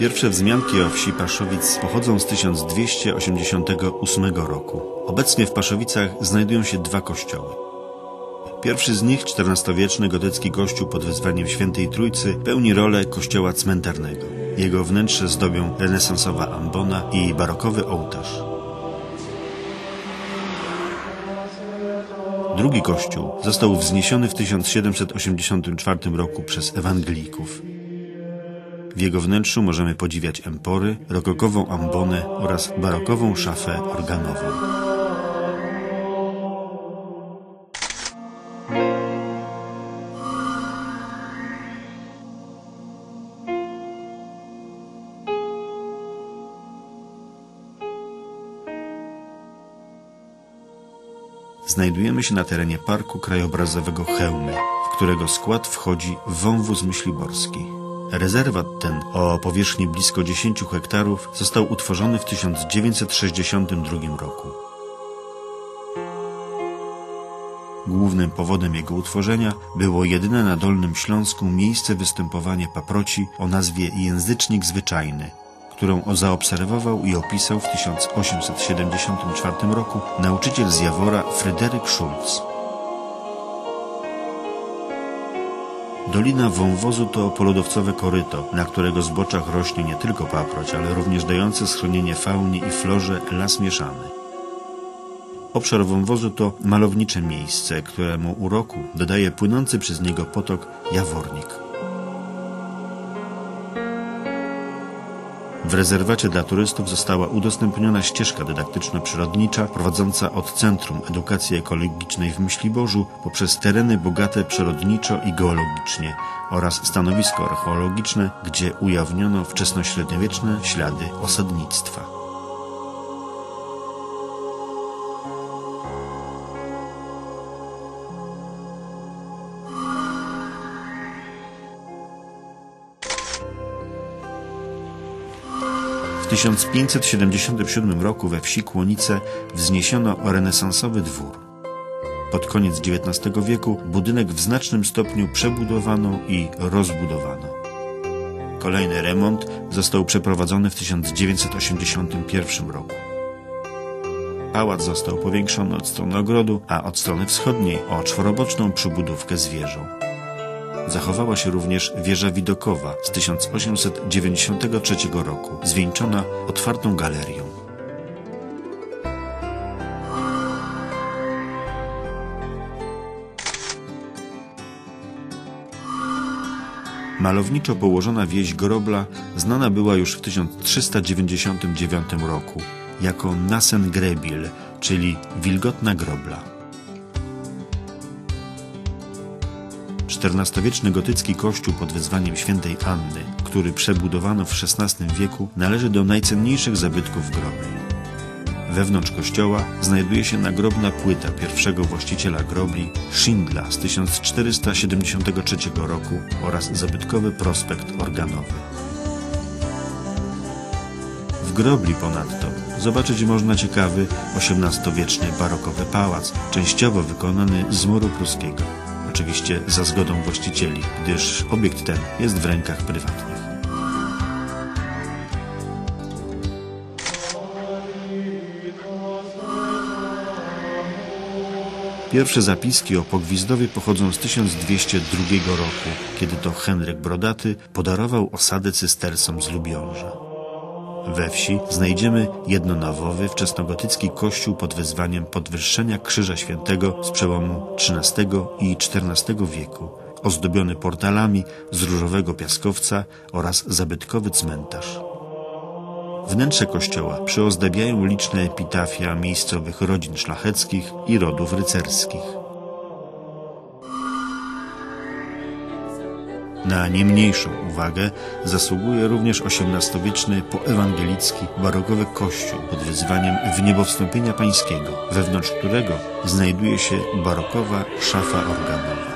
Pierwsze wzmianki o wsi Paszowic pochodzą z 1288 roku. Obecnie w Paszowicach znajdują się dwa kościoły. Pierwszy z nich, XIV-wieczny gotycki kościół pod wezwaniem Świętej Trójcy, pełni rolę kościoła cmentarnego. Jego wnętrze zdobią renesansowa ambona i barokowy ołtarz. Drugi kościół został wzniesiony w 1784 roku przez ewangelików. W jego wnętrzu możemy podziwiać empory, rokokową ambonę oraz barokową szafę organową. Znajdujemy się na terenie Parku Krajobrazowego Chełmy, w którego skład wchodzi wąwóz myśliborski. Rezerwat ten o powierzchni blisko 10 hektarów został utworzony w 1962 roku. Głównym powodem jego utworzenia było jedyne na Dolnym Śląsku miejsce występowania paproci o nazwie języcznik zwyczajny, którą zaobserwował i opisał w 1874 roku nauczyciel z Jawora Fryderyk Schulz. Dolina Wąwozu to polodowcowe koryto, na którego zboczach rośnie nie tylko paproć, ale również dający schronienie faunie i florze las mieszany. Obszar wąwozu to malownicze miejsce, któremu uroku dodaje płynący przez niego potok Jawornik. W rezerwacie dla turystów została udostępniona ścieżka dydaktyczno-przyrodnicza prowadząca od Centrum Edukacji Ekologicznej w Myśliborzu poprzez tereny bogate przyrodniczo i geologicznie oraz stanowisko archeologiczne, gdzie ujawniono wczesnośredniowieczne ślady osadnictwa. 1577 roku we wsi Kłonice wzniesiono renesansowy dwór. Pod koniec XIX wieku budynek w znacznym stopniu przebudowano i rozbudowano. Kolejny remont został przeprowadzony w 1981 roku. Pałac został powiększony od strony ogrodu, a od strony wschodniej o czworoboczną przybudówkę z wieżą. Zachowała się również wieża widokowa z 1893 roku, zwieńczona otwartą galerią. Malowniczo położona wieś Grobla znana była już w 1399 roku jako Nasen Grebil, czyli wilgotna grobla. XIV-wieczny gotycki kościół pod wezwaniem świętej Anny, który przebudowano w XVI wieku, należy do najcenniejszych zabytków grobli. Wewnątrz kościoła znajduje się nagrobna płyta pierwszego właściciela grobli, Schindla z 1473 roku oraz zabytkowy prospekt organowy. W grobli ponadto zobaczyć można ciekawy XVIII-wieczny barokowy pałac, częściowo wykonany z muru pruskiego. Oczywiście za zgodą właścicieli, gdyż obiekt ten jest w rękach prywatnych. Pierwsze zapiski o Pogwizdowie pochodzą z 1202 roku, kiedy to Henryk Brodaty podarował osadę cystersom z Lubiąża. We wsi znajdziemy jednonawowy, wczesnogotycki kościół pod wezwaniem podwyższenia Krzyża Świętego z przełomu XIII i XIV wieku, ozdobiony portalami z różowego piaskowca oraz zabytkowy cmentarz. Wnętrze kościoła przyozdabiają liczne epitafia miejscowych rodzin szlacheckich i rodów rycerskich. Na nie mniejszą uwagę zasługuje również XVIII-wieczny poewangelicki barokowy kościół pod wyzwaniem Wniebowstąpienia Pańskiego, wewnątrz którego znajduje się barokowa szafa organowa.